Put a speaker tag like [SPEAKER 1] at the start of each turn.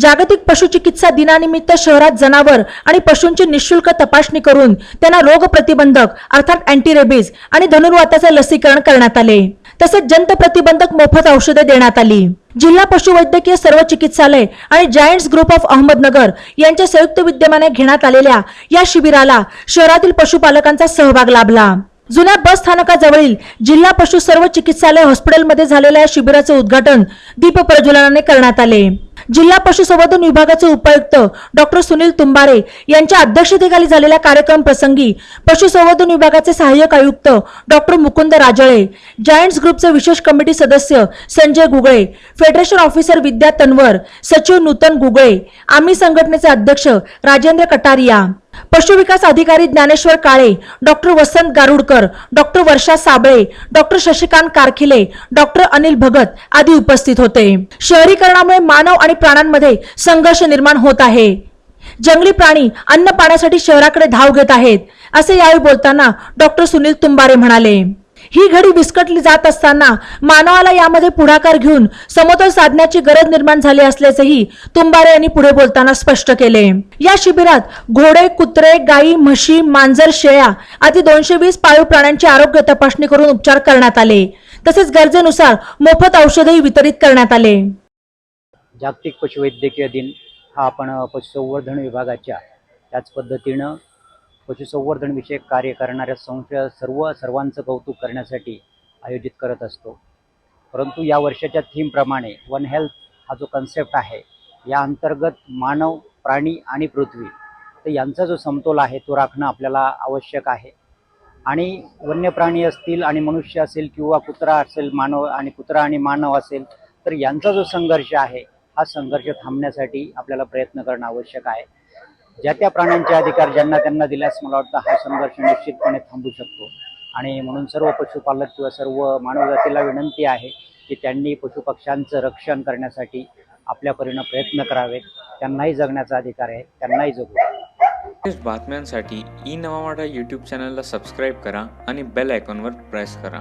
[SPEAKER 1] जागतिक पशुचिकित्सा दिनानिमित्त शहरात जनावर आणि पशूंची निशुल्क तपासणी करून त्यांना रोग प्रतिबंधक अर्थात अँटी रेबीज आणि धनुर्वाताचे लसीकरण करण्यात आले. तसेच जंत प्रतिबंधक मोफत औषधे देण्यात आली. जिल्हा पशुवैद्यकीय सर्व चिकित्सालय आणि जायंट्स ग्रुप ऑफ अहमदनगर यांच्या संयुक्त विद्यमाने घेण्यात आलेल्या या शिबिराला शहरातील पशुपालकांचा सहभाग लाभला. जुन्या बस स्थानकाजवळील जिल्हा पशु सर्व चिकित्सालय हॉस्पिटलमध्ये झालेल्या या शिबिराचे उद्घाटन दीप प्रज्वलनाने करण्यात आले. जिल्हा पशुसंवर्धन विभागाचे उपायुक्त डॉक्टर सुनील तुंबारे यांच्या अध्यक्षतेखाली झालेल्या कार्यक्रम प्रसंगी पशुसंवर्धन विभागाचे सहाय्यक आयुक्त डॉक्टर मुकुंद राजळे जायंट्स ग्रुपचे विशेष कमिटी सदस्य संजय गुगळे फेडरेशन ऑफिसर विद्या तन्वर सचिव नूतन गुगळे आम्ही संघटनेचे अध्यक्ष राजेंद्र कटारिया पशुविकास अधिकारी Dnyaneshwar Kale doctor Vasant Garudkar doctor Varsha Sable doctor Shashikant Karkhile doctor Anil Bhagat आदी उपस्थित होते. शहरीकरणामुळे मानव आणि प्राण्यांमध्ये संघर्ष निर्माण होत आहे. जंगली प्राणी अन्न पाण्यासाठी शहराकडे धाव घेत आहेत असे यावेळी बोलताना डॉक्टर सुनील तुंबारे म्हणाले. ही घडी विस्कटली जात असताना मानवाला यामध्ये पुढाकार घेऊन समतोल साधण्याची गरज निर्माण झाली असल्याचेही तुंबारे यांनी पुढे बोलताना स्पष्ट केले. या शिबिरात घोडे कुत्रे गायी म्हशी मांजर शेळ्या आदी दोनशे वीस पाळीव प्राण्यांची आरोग्य तपासणी करून उपचार करण्यात आले. तसेच गरजेनुसार मोफत औषधही वितरित करण्यात आले.
[SPEAKER 2] जागतिक पशुवैद्यकीय दिन हा आपण पशुसंवर्धन विभागाच्या त्याच पद्धतीनं पशुसंवर्धनविषयक कार्य करणाऱ्या संस्था सर्व सर्वांचं कौतुक करण्यासाठी आयोजित करत असतो. परंतु या वर्षाच्या थीमप्रमाणे वन हेल्थ हा जो कन्सेप्ट आहे या अंतर्गत मानव प्राणी आणि पृथ्वी तर यांचा जो समतोल आहे तो राखणं आपल्याला आवश्यक आहे. आणि वन्य प्राणी असतील आणि मनुष्य असेल किंवा कुत्रा असेल मानव आणि कुत्रा आणि मानव असेल तर यांचा जो संघर्ष आहे हा संघर्ष थांबण्यासाठी आपल्याला प्रयत्न करणं आवश्यक आहे. ज्या त्या प्राण्यांचे अधिकार ज्यांना त्यांना दिल्यास मला वाटतं हा संघर्ष निश्चितपणे थांबू शकतो. आणि म्हणून सर्व पशुपालक किंवा सर्व मानवजातीला विनंती आहे की त्यांनी पशुपक्ष्यांचं रक्षण करण्यासाठी आपल्या परीनं प्रयत्न करावेत. त्यांनाही जगण्याचा अधिकार आहे त्यांनाही जगू.
[SPEAKER 3] बातम्यांसाठी ई नवामाडा यूट्यूब चॅनलला सबस्क्राईब करा आणि बेल आयकॉनवर प्रेस करा.